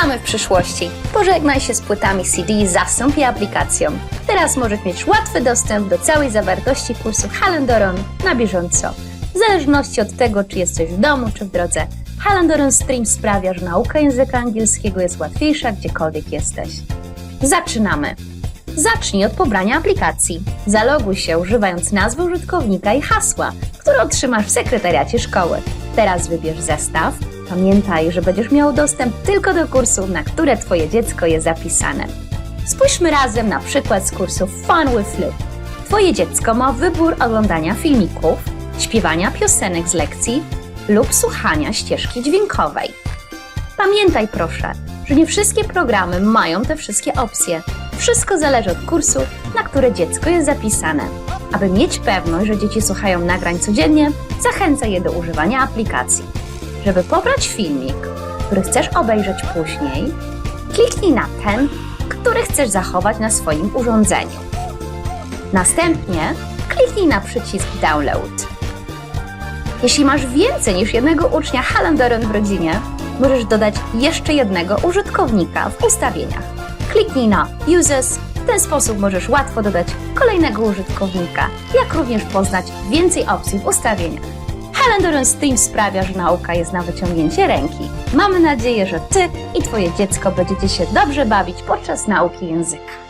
Witamy w przyszłości. Pożegnaj się z płytami CD zastąp je aplikacją. Teraz możesz mieć łatwy dostęp do całej zawartości kursu Halendoron na bieżąco. W zależności od tego, czy jesteś w domu, czy w drodze. Halendoron Stream sprawia, że nauka języka angielskiego jest łatwiejsza gdziekolwiek jesteś. Zaczynamy! Zacznij od pobrania aplikacji. Zaloguj się używając nazwy użytkownika i hasła, które otrzymasz w sekretariacie szkoły. Teraz wybierz zestaw. Pamiętaj, że będziesz miał dostęp tylko do kursów, na które Twoje dziecko jest zapisane. Spójrzmy razem na przykład z kursu Fun with Loop. Twoje dziecko ma wybór oglądania filmików, śpiewania piosenek z lekcji lub słuchania ścieżki dźwiękowej. Pamiętaj proszę, że nie wszystkie programy mają te wszystkie opcje. Wszystko zależy od kursu, na które dziecko jest zapisane. Aby mieć pewność, że dzieci słuchają nagrań codziennie, zachęcaj je do używania aplikacji. Żeby pobrać filmik, który chcesz obejrzeć później, kliknij na ten, który chcesz zachować na swoim urządzeniu. Następnie kliknij na przycisk Download. Jeśli masz więcej niż jednego ucznia Halendoron w rodzinie, możesz dodać jeszcze jednego użytkownika w ustawieniach. Kliknij na Users. W ten sposób możesz łatwo dodać kolejnego użytkownika, jak również poznać więcej opcji w ustawieniach. Halendoron Stream sprawia, że nauka jest na wyciągnięcie ręki. Mamy nadzieję, że Ty i Twoje dziecko będziecie się dobrze bawić podczas nauki języka.